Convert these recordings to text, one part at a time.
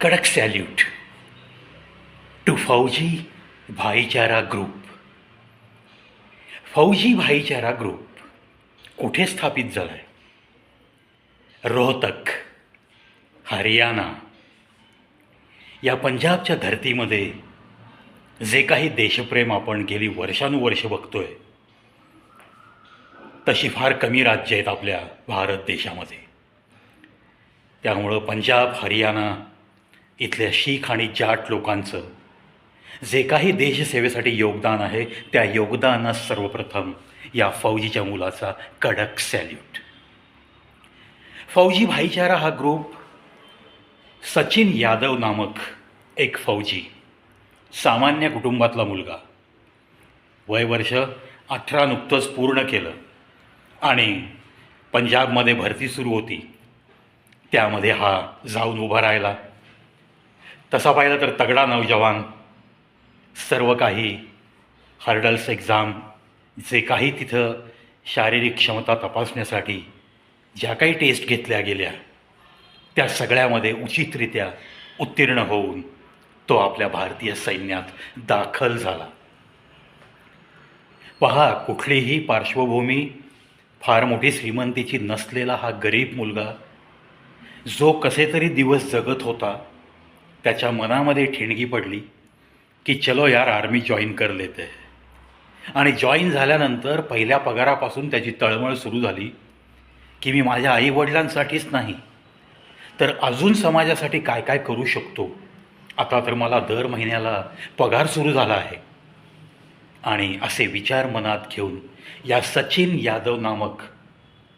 कडक salute to फौजी भाईचारा ग्रुप फौजी भाईचारा ग्रुप कुठे स्थापित झाला आहे रोहतक हरियाणा. या पंजाबच्या धर्तीमध्ये जे काही देशप्रेम आपण गेली वर्षानुवर्ष बघतोय तशी फार कमी राज्य आहेत आपल्या भारत देशामध्ये. त्यामुळं पंजाब हरियाणा इथल्या शीख आणि जाट लोकांचं. जे काही देशसेवेसाठी योगदान आहे त्या योगदानास सर्वप्रथम या फौजीच्या मुलाचा कडक सॅल्यूट फौजी भाईचारा हा ग्रुप सचिन यादव नामक एक फौजी सामान्य कुटुंबातला मुलगा. वय वर्ष अठरा नुकतंच पूर्ण केलं आणि पंजाबमध्ये भरती सुरू होती. त्यामध्ये हा जाऊन उभा राहिला. तसा पाहिला तर तगडा नौजवान सर्व काही हर्डल्स एक्झाम जे काही तिथं शारीरिक क्षमता तपासण्यासाठी ज्या काही टेस्ट घेतल्या गेल्या त्या सगळ्यामध्ये उचितरित्या उत्तीर्ण होऊन तो आपल्या भारतीय सैन्यात दाखल झाला. पहा कुठलीही पार्श्वभूमी फार मोठी श्रीमंतीची नसलेला हा गरीब मुलगा जो कसे तरी दिवस जगत होता त्याच्या मनामध्ये ठिणगी पडली की चलो यार आर्मी जॉईन कर लेते. आणि जॉईन झाल्यानंतर पहिल्या पगारापासून त्याची तळमळ सुरू झाली की मी माझ्या आईवडिलांसाठीच नाही तर अजून समाजासाठी काय काय करू शकतो? आता तर मला दर महिन्याला पगार सुरू झाला आहे. आणि असे विचार मनात घेऊन या सचिन यादव नामक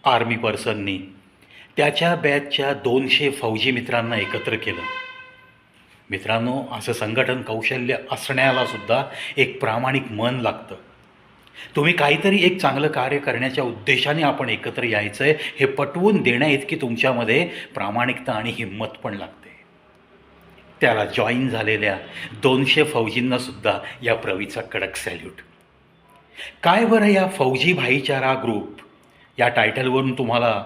आर्मी पर्सननी त्याच्या बॅचच्या दोनशे फौजी मित्रांना एकत्र केलं. मित्रांनो असं संघटन कौशल्य असण्याला सुद्धा एक प्रामाणिक मन लागतं. तुम्ही काहीतरी एक चांगलं कार्य करण्याच्या उद्देशाने आपण एकत्र यायचं आहे हे पटवून देण्याइतकी तुमच्यामध्ये प्रामाणिकता आणि हिंमत पण लागते. त्याला जॉईन झालेल्या दोनशे फौजींनासुद्धा या प्रवीचा कडक सॅल्यूट काय बरं या फौजी भाईचारा ग्रुप या टायटलवरून तुम्हाला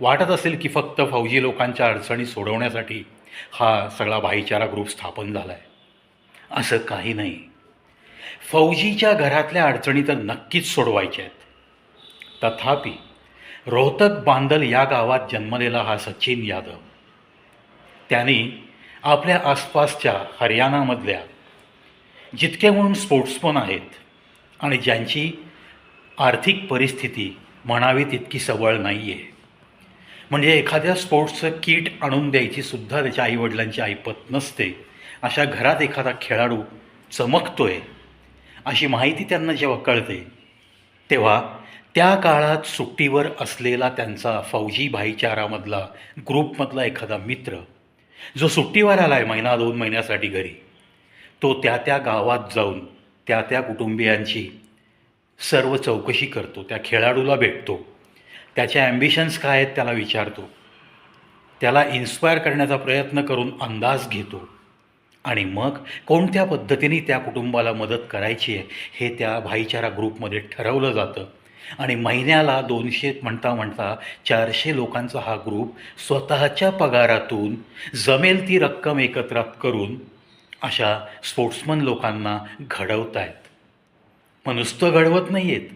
वाटत असेल की फक्त फौजी लोकांच्या अडचणी सोडवण्यासाठी हा सगळा भाईचारा ग्रुप स्थापन झाला आहे असं काही नाही. फौजीच्या घरातल्या अडचणी तर नक्कीच सोडवायच्या आहेत. तथापि रोहतक बांदल या गावात जन्मलेला हा सचिन यादव त्यांनी आपल्या आसपासच्या हरियाणामधल्या जितके म्हणून स्पोर्ट्समन आहेत आणि ज्यांची आर्थिक परिस्थिती म्हणावी तितकी सबळ नाही आहे म्हणजे एखाद्या स्पोर्ट्सचं किट आणून द्यायची सुद्धा त्याच्या आईवडिलांची ऐपत नसते. अशा घरात एखादा खेळाडू चमकतोय अशी माहिती त्यांना जेव्हा कळते तेव्हा त्या काळात सुट्टीवर असलेला त्यांचा फौजी भाईचारामधला ग्रुपमधला एखादा मित्र जो सुट्टीवर आला आहे महिना दोन महिन्यासाठी घरी तो त्या त्या गावात जाऊन त्या त्या कुटुंबियांची सर्व चौकशी करतो त्या खेळाडूला भेटतो. त्याच्या ॲम्बिशन्स काय आहेत त्याला विचारतो. त्याला इन्स्पायर करण्याचा प्रयत्न करून अंदाज घेतो. आणि मग कोणत्या पद्धतीने त्या कुटुंबाला मदत करायची आहे हे त्या भाईचारा ग्रुपमध्ये ठरवलं जातं. आणि महिन्याला दोनशे म्हणता म्हणता चारशे लोकांचा हा ग्रुप स्वतःच्या पगारातून जमेल ती रक्कम एकत्रात करून अशा स्पोर्ट्समन लोकांना घडवत आहेत मग नुसतं घडवत नाही आहेत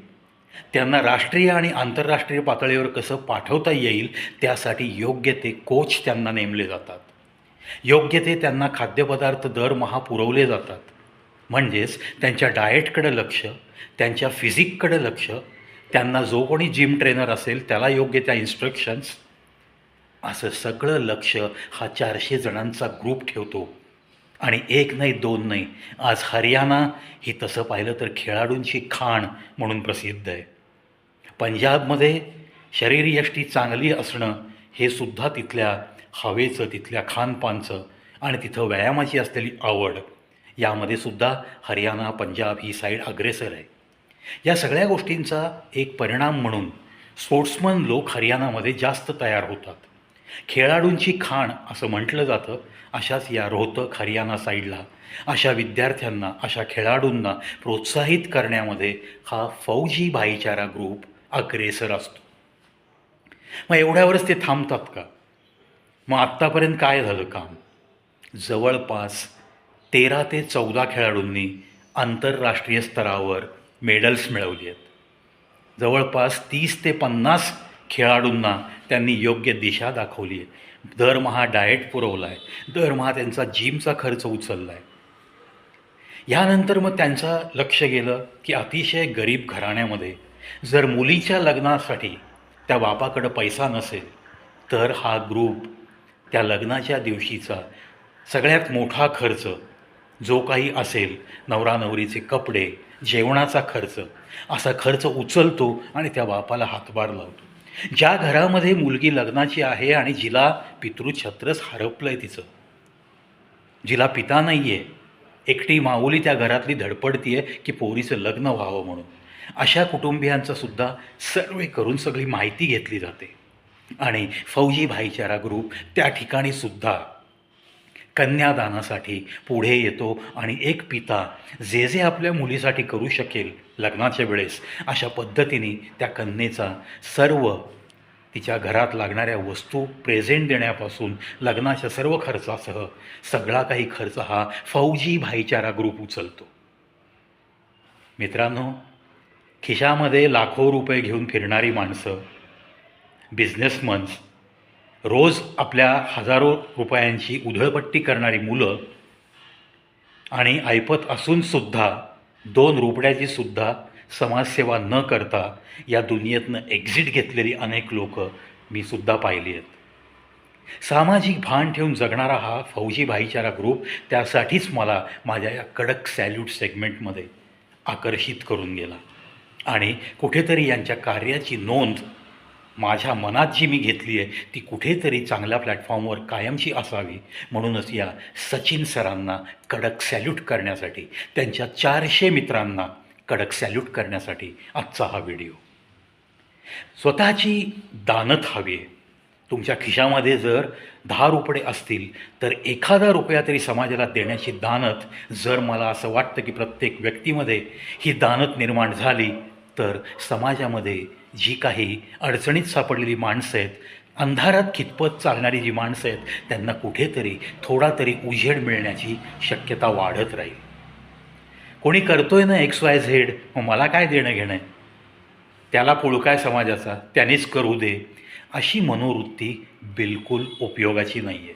त्यांना राष्ट्रीय आणि आंतरराष्ट्रीय पातळीवर कसं पाठवता येईल त्यासाठी योग्य ते कोच त्यांना नेमले जातात. योग्य ते त्यांना खाद्यपदार्थ दरमहा पुरवले जातात. म्हणजेच त्यांच्या डाएटकडे लक्ष त्यांच्या फिजिककडे लक्ष त्यांना जो कोणी जिम ट्रेनर असेल त्याला योग्य त्या इन्स्ट्रक्शन्स असं सगळं लक्ष हा चारशे जणांचा ग्रुप ठेवतो. आणि एक नाही दोन नाही. आज हरियाणा ही तसं पाहिलं तर खेळाडूंची खाण म्हणून प्रसिद्ध आहे. पंजाबमध्ये शरीरयष्टी चांगली असणं हे सुद्धा तिथल्या हवेचं तिथल्या खानपानचं आणि तिथं व्यायामाची असलेली आवड यामध्ये सुद्धा हरियाणा पंजाब ही साईड अग्रेसर आहे. या सगळ्या गोष्टींचा एक परिणाम म्हणून स्पोर्ट्समन लोक हरियाणामध्ये जास्त तयार होतात. खेळाडूंची खाण असं म्हटलं जातं अशाच या रोहतक हरियाणा साईडला अशा विद्यार्थ्यांना अशा खेळाडूंना प्रोत्साहित करण्यामध्ये हा फौजी भाईचारा ग्रुप अग्रेसर असतो. मग एवढ्यावरच ते थांबतात का? मग आत्तापर्यंत काय झालं काम? जवळपास तेरा ते चौदा खेळाडूंनी आंतरराष्ट्रीय स्तरावर मेडल्स मिळवली आहेत. जवळपास तीस ते पन्नास खेळाडूंना त्यांनी योग्य दिशा दाखवली आहे. दरमहा डाएट पुरवला आहे. दरमहा त्यांचा जिमचा खर्च उचलला आहे यानंतर मग त्यांचं लक्ष गेलं की अतिशय गरीब घराण्यामध्ये जर मुलीच्या लग्नासाठी त्या बापाकडं पैसा नसेल तर हा ग्रुप त्या लग्नाच्या दिवशीचा सगळ्यात मोठा खर्च जो काही असेल नवरा नवरीचे कपडे जेवणाचा खर्च असा खर्च उचलतो आणि त्या बापाला हातभार लावतो. ज्या घरामध्ये मुलगी लग्नाची आहे आणि जिला पितृछत्रच हरपलं आहे तिचं. जिला पिता नाही आहे एकटी माऊली त्या घरातली धडपडती आहे की पोरीचं लग्न व्हावं म्हणून. अशा कुटुंबियांचं सुद्धा सर्वे करून सगळी माहिती घेतली जाते. आणि फौजी भाईचारा ग्रुप त्या ठिकाणी सुद्धा कन्यादानासाठी पुढे येतो आणि एक पिता जे जे आपल्या मुलीसाठी करू शकेल लग्नाच्या वेळेस अशा पद्धतीने त्या कन्येचा सर्व तिच्या घरात लागणाऱ्या वस्तू प्रेझेंट देण्यापासून लग्नाच्या सर्व खर्चासह सगळा काही खर्च हा फौजी भाईचारा ग्रुप उचलतो. मित्रांनो खिशामध्ये लाखो रुपये घेऊन फिरणारी माणसं बिझनेसमन्स रोज आपल्या हजारो रुपयांची उधळपट्टी करणारी मुलं आणि ऐपत असूनसुद्धा दोन रुपड्याची सुद्धा समाजसेवा न करता या दुनियेतनं एक्झिट घेतलेली अनेक लोक मी सुद्धा पाहिली आहेत. सामाजिक भान ठेवून जगणारा हा फौजी भाईचारा ग्रुप त्यासाठीच मला माझ्या या कडक सॅल्यूट सेगमेंटमध्ये आकर्षित करून गेला. आणि कुठेतरी यांच्या कार्याची नोंद माझ्या मनात जी मी घेतली आहे ती कुठेतरी चांगल्या प्लॅटफॉर्मवर कायमची असावी. म्हणूनच या सचिन सरांना कडक सॅल्यूट करण्यासाठी त्यांच्या चारशे मित्रांना कडक सॅल्यूट करण्यासाठी आजचा हा व्हिडिओ स्वतःची दानत हवी आहे. तुमच्या खिशामध्ये जर दहा रुपये असतील तर एखादा रुपया तरी समाजाला देण्याची दानत जर मला असं वाटतं की प्रत्येक व्यक्तीमध्ये ही दानत निर्माण झाली तर समाजामध्ये जी काही अडचणीत सापडलेली माणसं आहेत अंधारात खितपत चालणारी जी माणसं आहेत त्यांना कुठेतरी थोडा तरी उजेड मिळण्याची शक्यता वाढत राहील. कोणी करतोय ना एक्स वाय झेड मग मला काय देणं घेणं? आहे त्याला पुळकाय समाजाचा त्यानेच करू दे अशी मनोवृत्ती बिलकुल उपयोगाची नाही आहे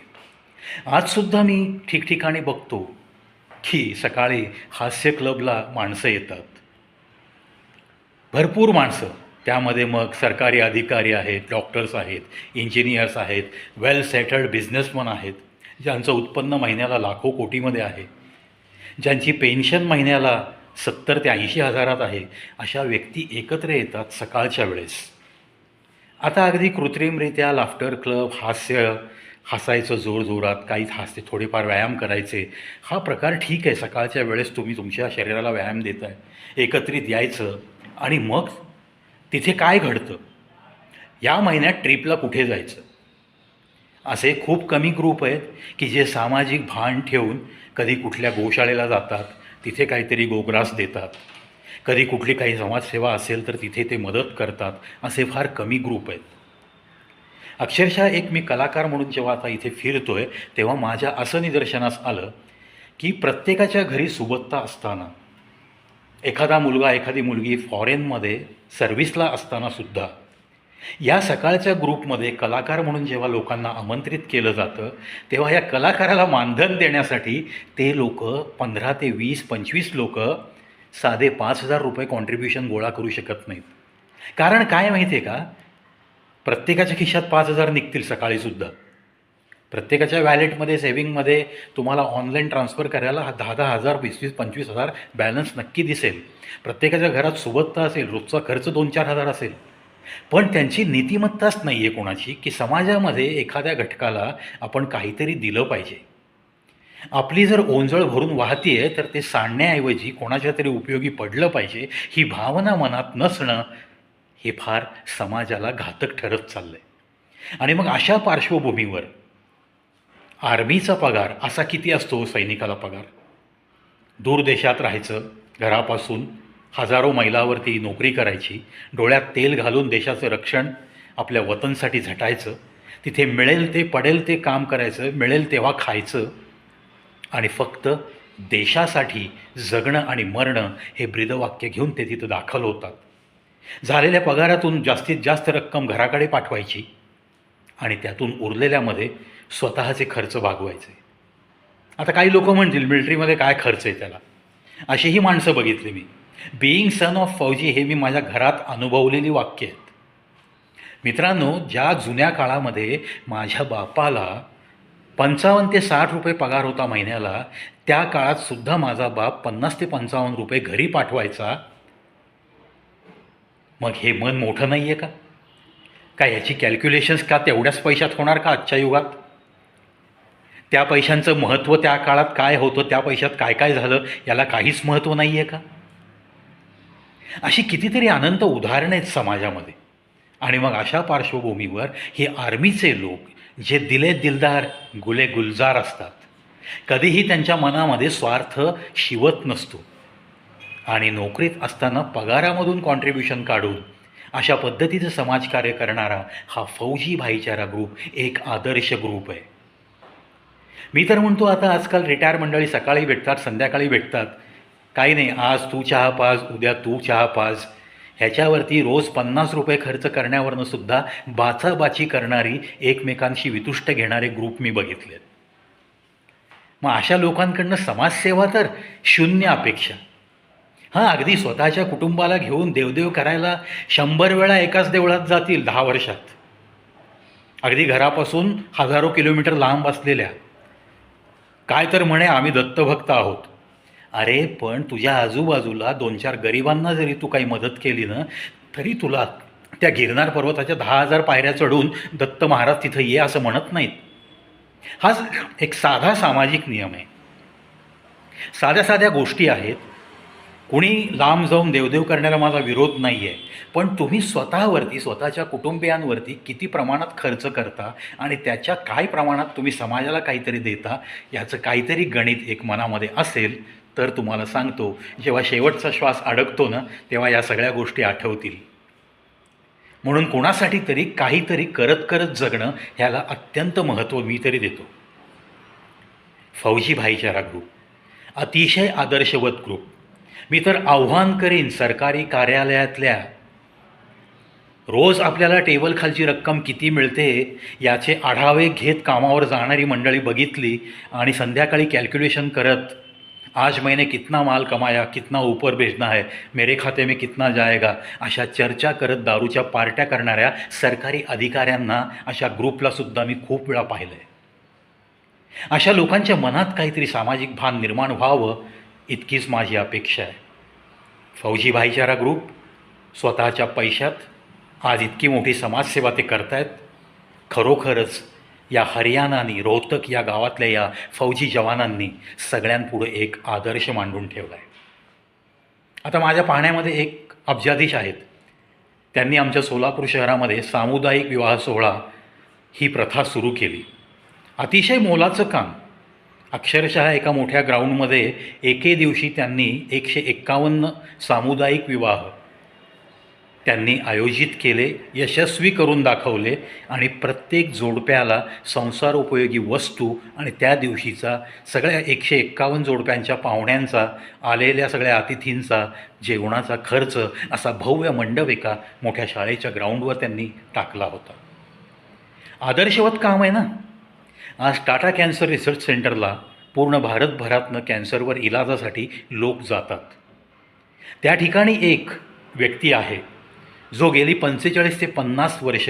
आजसुद्धा मी ठिकठिकाणी बघतो की सकाळी हास्य क्लबला माणसं येतात. भरपूर माणसं. त्यामध्ये मग सरकारी अधिकारी आहेत डॉक्टर्स आहेत इंजिनियर्स आहेत वेल सेटल्ड बिझनेसमन आहेत ज्यांचं उत्पन्न महिन्याला लाखो कोटीमध्ये आहे ज्यांची पेन्शन महिन्याला सत्तर ते ऐंशी हजारात आहे अशा व्यक्ती एकत्र येतात सकाळच्या वेळेस. आता अगदी कृत्रिमरित्या लाफ्टर क्लब हास्य हसायचं जोरजोरात काहीच हास्य थोडेफार व्यायाम करायचे हा प्रकार ठीक आहे सकाळच्या वेळेस तुम्ही तुमच्या शरीराला व्यायाम देताय एकत्रित यायचं आणि मग तिथे काय घडतं? या महिन्यात ट्रिपला कुठे जायचं? असे खूप कमी ग्रुप आहेत की जे सामाजिक भान ठेवून कधी कुठल्या गोशाळेला जातात तिथे काहीतरी गोग्रास देतात. कधी कुठली काही समाजसेवा असेल तर तिथे ते मदत करतात असे फार कमी ग्रुप आहेत. अक्षरशः एक मी कलाकार म्हणून जेव्हा आता इथे फिरतो आहे तेव्हा माझ्या असं निदर्शनास आलं की प्रत्येकाच्या घरी सुबत्ता असताना एखादा मुलगा एखादी मुलगी फॉरेनमध्ये सर्व्हिसला असतानासुद्धा या सकाळच्या ग्रुपमध्ये कलाकार म्हणून जेव्हा लोकांना आमंत्रित केलं जातं तेव्हा या कलाकाराला मानधन देण्यासाठी ते लोक पंधरा ते वीस पंचवीस लोक साधे पाच हजार रुपये कॉन्ट्रीब्युशन गोळा करू शकत नाहीत. कारण काय माहिती आहे का? प्रत्येकाच्या खिशात पाच हजार निघतील सकाळीसुद्धा प्रत्येकाच्या वॅलेटमध्ये सेविंगमध्ये तुम्हाला ऑनलाईन ट्रान्सफर करायला हा दहा दहा हजार वीस वीस पंचवीस हजार बॅलन्स नक्की दिसेल. प्रत्येकाच्या घरात सुबत्ता असेल रोजचा खर्च दोन चार हजार असेल. पण त्यांची नीतिमत्ताच नाही आहे कोणाची की समाजामध्ये एखाद्या घटकाला आपण काहीतरी दिलं पाहिजे. आपली जर ओंजळ भरून वाहती आहे तर ते सांडण्याऐवजी कोणाच्या तरी उपयोगी पडलं पाहिजे ही भावना मनात नसणं हे फार समाजाला घातक ठरत चाललं आहे आणि मग अशा पार्श्वभूमीवर आर्मीचा पगार असा किती असतो सैनिकाला पगार? दूर देशात राहायचं घरापासून हजारो मैलावरती नोकरी करायची डोळ्यात तेल घालून देशाचं रक्षण आपल्या वतनसाठी झटायचं तिथे मिळेल ते पडेल ते काम करायचं मिळेल तेव्हा खायचं आणि फक्त देशासाठी जगणं आणि मरणं हे ब्रीदवाक्य घेऊन ते तिथं दाखल होतात. झालेल्या पगारातून जास्तीत जास्त रक्कम घराकडे पाठवायची आणि त्यातून उरलेल्यामध्ये स्वतःचे खर्च भागवायचे आता काही लोक म्हणतील मिलिटरीमध्ये काय खर्च आहे त्याला? अशीही माणसं बघितली मी. बिईंग सन ऑफ फौजी हे मी माझ्या घरात अनुभवलेली वाक्य आहेत. मित्रांनो ज्या जुन्या काळामध्ये माझ्या बापाला पंचावन्न ते साठ रुपये पगार होता महिन्याला त्या काळात सुद्धा माझा बाप पन्नास ते पंचावन्न रुपये घरी पाठवायचा. मग हे मन मोठं नाही आहे का? का याची कॅल्क्युलेशन्स का तेवढ्याच पैशात होणार का आजच्या युगात? त्या पैशांचं महत्त्व त्या काळात काय होतं त्या पैशात काय काय झालं याला काहीच महत्त्व नाही आहे का? अशी कितीतरी अनंत उदाहरणं आहेत समाजामध्ये. आणि मग अशा पार्श्वभूमीवर हे आर्मीचे लोक जे दिले दिलदार गुले गुलजार असतात कधीही त्यांच्या मनामध्ये स्वार्थ शिवत नसतो. आणि नोकरीत असताना पगारामधून कॉन्ट्रीब्युशन काढून अशा पद्धतीचं समाजकार्य करणारा हा फौजी भाईचारा ग्रुप एक आदर्श ग्रुप आहे. मी तर म्हणतो आता आजकाल रिटायर मंडळी सकाळी भेटतात संध्याकाळी भेटतात. काही नाही आज तू चहा पाज उद्या तू चहा पाज. ह्याच्यावरती रोज पन्नास रुपये खर्च करण्यावरनं सुद्धा बाचाबाची करणारी एकमेकांशी वितुष्ट घेणारे ग्रुप मी बघितलेत मग अशा लोकांकडनं समाजसेवा तर शून्य अपेक्षा. हां अगदी स्वतःच्या कुटुंबाला घेऊन देवदेव करायला शंभर वेळा एकाच देवळात जातील दहा वर्षात. अगदी घरापासून हजारो किलोमीटर लांब असलेल्या काय तर म्हणे आम्ही दत्तभक्त आहोत. अरे पण तुझ्या आजूबाजूला दोन चार गरिबांना जरी तू काही मदत केली ना तरी तुला त्या गिरनार पर्वताच्या दहा हजार पायऱ्या चढून दत्त महाराज तिथं ये असं म्हणत नाहीत. हा एक साधा सामाजिक नियम आहे. साध्या साध्या गोष्टी आहेत. कुणी लांब जाऊन देवदेव करण्याला माझा विरोध नाही आहे पण तुम्ही स्वतःवरती स्वतःच्या कुटुंबियांवरती किती प्रमाणात खर्च करता आणि त्याच्या काय प्रमाणात तुम्ही समाजाला काहीतरी देता याचं काहीतरी गणित एक मनामध्ये असेल तर तुम्हाला सांगतो जेव्हा शेवटचा श्वास अडकतो ना तेव्हा या सगळ्या गोष्टी आठवतील. म्हणून कोणासाठी तरी काहीतरी करत करत जगणं ह्याला अत्यंत महत्त्व मी तरी देतो. फौजी भाईचारा ग्रुप अतिशय आदर्शवत ग्रुप मी तर आव्हान करीन सरकारी कार्यालयातल्या. रोज आपल्याला टेबल खालची रक्कम किती मिळते याचे आढावे घेत कामावर जाणारी मंडळी बघितली आणि संध्याकाळी कॅल्क्युलेशन करत आज मैंने कितना माल कमाया कितना ऊपर भेजना है मेरे खाते में कितना जाएगा? अशा चर्चा करत दारूच्या पार्ट्या करणाऱ्या सरकारी अधिकाऱ्यांना अशा ग्रुपला सुद्धा मी खूप वेळा पाहिलं आहे अशा लोकांच्या मनात काहीतरी सामाजिक भान निर्माण व्हावं इतकीच माझी अपेक्षा आहे. फौजी भाईचारा ग्रुप स्वतःच्या पैशात आज इतकी मोठी समाजसेवा ते करतायत. खरोखरच या हरियाणानी रोहतक या गावातल्या या फौजी जवानांनी सगळ्यांपुढे एक आदर्श मांडून ठेवला आहे आता माझ्या पाहण्यामध्ये एक अब्जाधीश आहेत. त्यांनी आमच्या सोलापूर शहरामध्ये सामुदायिक विवाह सोहळा ही प्रथा सुरू केली. अतिशय मोलाचं काम. अक्षरशः एका मोठ्या ग्राउंडमध्ये एके दिवशी त्यांनी एकशे एक्कावन्न सामुदायिक विवाह त्यांनी आयोजित केले यशस्वी करून दाखवले आणि प्रत्येक जोडप्याला संसार उपयोगी वस्तू आणि त्या दिवशीचा सगळ्या एकशे एक्कावन्न जोडप्यांच्या पाहुण्यांचा आलेल्या सगळ्या अतिथींचा जेवणाचा खर्च असा भव्य मंडप एका मोठ्या शाळेच्या ग्राउंडवर त्यांनी टाकला होता. आदर्शवत काम आहे ना? आज टाटा कॅन्सर रिसर्च सेंटरला पूर्ण भारतभरातनं कॅन्सरवर इलाजासाठी लोक जातात. त्या ठिकाणी एक व्यक्ती आहे जो गेली पंचेचाळीस ते पन्नास वर्ष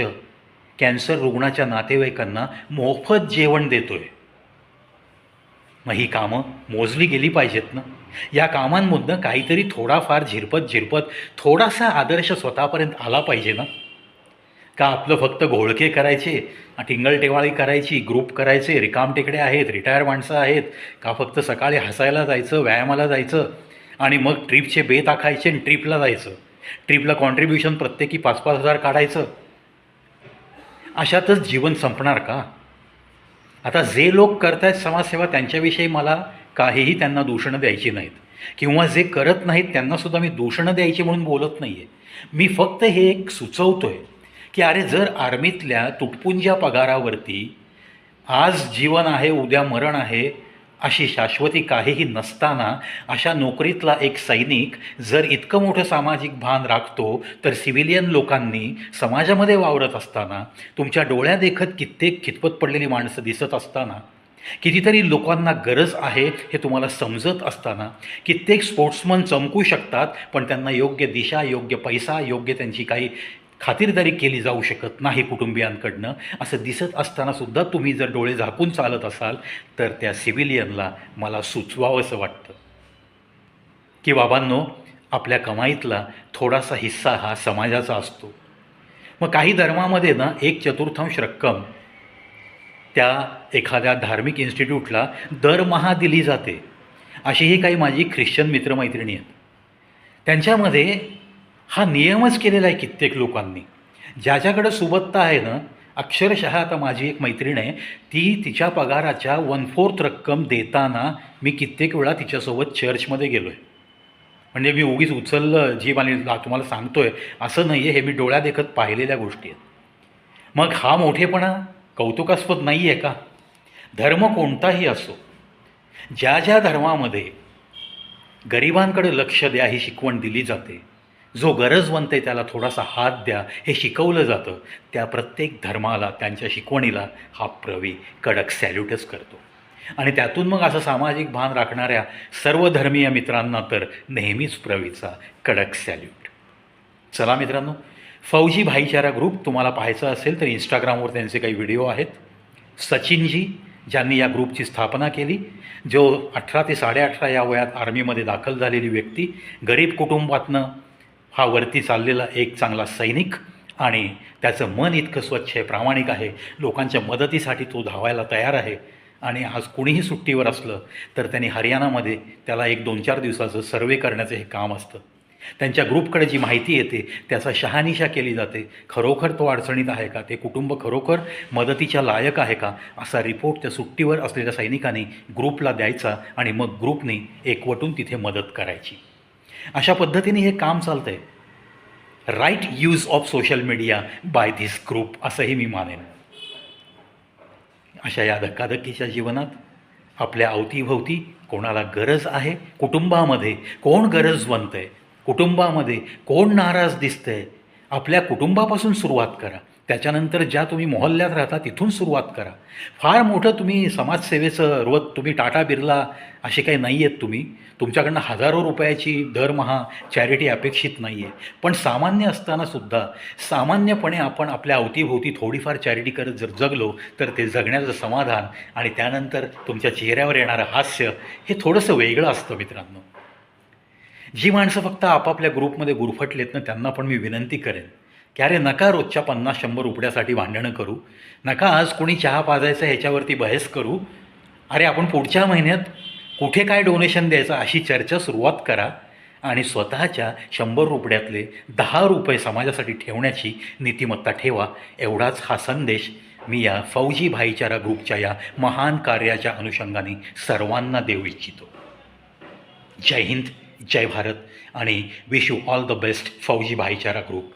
कॅन्सर रुग्णाच्या नातेवाईकांना मोफत जेवण देतो आहे मग ही कामं मोजली गेली पाहिजेत ना? या कामांमधनं काहीतरी थोडाफार झिरपत झिरपत थोडासा आदर्श स्वतःपर्यंत आला पाहिजे ना? का आपलं फक्त घोळके करायचे टिंगलटेवाळी करायची ग्रुप करायचे रिकाम टेकडे आहेत रिटायर माणसं आहेत का फक्त सकाळी हसायला जायचं व्यायामाला जायचं आणि मग ट्रिपचे बेत आखायचे आणि ट्रिपला जायचं. ट्रिपला कॉन्ट्रीब्युशन प्रत्येकी पाच पाच हजार काढायचं. अशातच जीवन संपणार का? आता जे लोक करत आहेत समाजसेवा त्यांच्याविषयी मला काहीही त्यांना दूषणं द्यायची नाहीत. किंवा जे करत नाहीत त्यांनासुद्धा मी दूषणं द्यायची म्हणून बोलत नाही आहे मी फक्त हे एक सुचवतो आहे की अरे जर आर्मीतल्या तुटपुंज्या पगारावरती आज जीवन आहे उद्या मरण आहे अशी शाश्वती काहीही नसताना अशा नोकरीतला एक सैनिक जर इतकं मोठं सामाजिक भान राखतो तर सिव्हिलियन लोकांनी समाजामध्ये वावरत असताना तुमच्या डोळ्या देखत कित्येक खितपत पडलेली माणसं दिसत असताना कितीतरी लोकांना गरज आहे हे तुम्हाला समजत असताना कित्येक स्पोर्ट्समन चमकू शकतात पण त्यांना योग्य दिशा योग्य पैसा योग्य त्यांची काही खातिरदारी केली जाऊ शकत नाही कुटुंबियांकडनं. असं दिसत असताना सुद्धा तुम्ही जर डोळे झाकून चालत असाल तर त्या सिव्हिलियनला मला सुचवावंसं वाटतं. की बाबांनो आपल्या कमाईतला थोडासा हिस्सा हा समाजाचा असतो. मग काही धर्मामध्ये ना एक चतुर्थांश रक्कम त्या एखाद्या धार्मिक इन्स्टिट्यूटला दरमहा दिली जाते. अशी ही काही माझी ख्रिश्चन मित्रमैत्रिणी आहेत. त्यांच्यामध्ये हा नियमच केलेला आहे कित्येक लोकांनी. ज्याच्याकडं सुबत्ता आहे ना अक्षरशः आता माझी एक मैत्रीण आहे ती तिच्या पगाराच्या वन फोर्थ रक्कम देताना मी कित्येक वेळा तिच्यासोबत चर्चमध्ये गेलो आहे म्हणजे मी उगीच उचललं जी मला तुम्हाला सांगतोय असं नाही आहे हे मी डोळ्या देखत पाहिलेल्या गोष्टी आहेत. मग हा मोठेपणा कौतुकास्पद नाही आहे का? धर्म कोणताही असो ज्या ज्या धर्मामध्ये गरिबांकडे लक्ष द्या ही शिकवण दिली जाते जो गरजवंत आहे त्याला थोडासा हात द्या हे शिकवलं जातं. त्या प्रत्येक धर्माला त्यांच्या शिकवणीला हा प्रवी कडक सॅल्यूटच करतो. आणि त्यातून मग असं सामाजिक भान राखणाऱ्या सर्व धर्मीय मित्रांना तर नेहमीच प्रवीचा कडक सॅल्यूट चला मित्रांनो फौजी भाईचारा ग्रुप तुम्हाला पाहायचा असेल तर इंस्टाग्रामवर त्यांचे काही व्हिडिओ आहेत. सचिनजी ज्यांनी या ग्रुपची स्थापना केली जो अठरा ते साडेअठरा या वयात आर्मीमध्ये दाखल झालेली व्यक्ती गरीब कुटुंबातनं हा वरती चाललेला एक चांगला सैनिक आणि त्याचं मन इतकं स्वच्छ आहे प्रामाणिक आहे. लोकांच्या मदतीसाठी तो धावायला तयार आहे. आणि आज कुणीही सुट्टीवर असलं तर त्यांनी हरियाणामध्ये त्याला एक दोन चार दिवसाचं सर्वे करण्याचं हे काम असतं. त्यांच्या ग्रुपकडे जी माहिती येते त्याचा शहानिशा केली जाते. खरोखर तो अडचणीत आहे का? ते कुटुंब खरोखर मदतीच्या लायक आहे का? असा रिपोर्ट त्या सुट्टीवर असलेल्या सैनिकांनी ग्रुपला द्यायचा आणि मग ग्रुपने एकवटून तिथे मदत करायची. अशा पद्धतीने हे काम चालतं आहे right use of social media by this group असंही मी मानेन. अशा या धक्काधक्कीच्या जीवनात आपल्या अवतीभोवती कोणाला गरज आहे? कुटुंबामध्ये कोण गरजवंत आहे कुटुंबामध्ये कोण नाराज दिसतंय? आपल्या कुटुंबापासून सुरुवात करा. त्याच्यानंतर ज्या तुम्ही मोहल्ल्यात राहता तिथून सुरुवात करा. फार मोठं तुम्ही समाजसेवेचं रोज तुम्ही टाटा बिर्ला असे काही नाही आहेत तुम्ही. तुमच्याकडनं हजारो रुपयाची दरमहा चॅरिटी अपेक्षित नाही आहे पण सामान्य असतानासुद्धा सामान्यपणे आपण आपल्या अवतीभोवती थोडीफार चॅरिटी करत जर जगलो तर ते जगण्याचं समाधान आणि त्यानंतर तुमच्या चेहऱ्यावर येणारं हास्य हे थोडंसं वेगळं असतं मित्रांनो. जी माणसं फक्त आपापल्या ग्रुपमध्ये गुरफटलेत ना त्यांना पण मी विनंती करेन. की अरे नका रोजच्या पन्नास शंभर रुपयासाठी भांडणं करू. नका आज कोणी चहा पाजायचा ह्याच्यावरती बहस करू. अरे आपण पुढच्या महिन्यात कुठे काय डोनेशन द्यायचं अशी चर्चा सुरुवात करा आणि स्वतःच्या शंभर रुपयातले दहा रुपये समाजासाठी ठेवण्याची नीतिमत्ता ठेवा. एवढाच हा संदेश मी या फौजी भाईचारा ग्रुपच्या या महान कार्याच्या अनुषंगाने सर्वांना देऊ इच्छितो. जय हिंद जय भारत आणि wish you all the best फौजी भाईचारा ग्रुप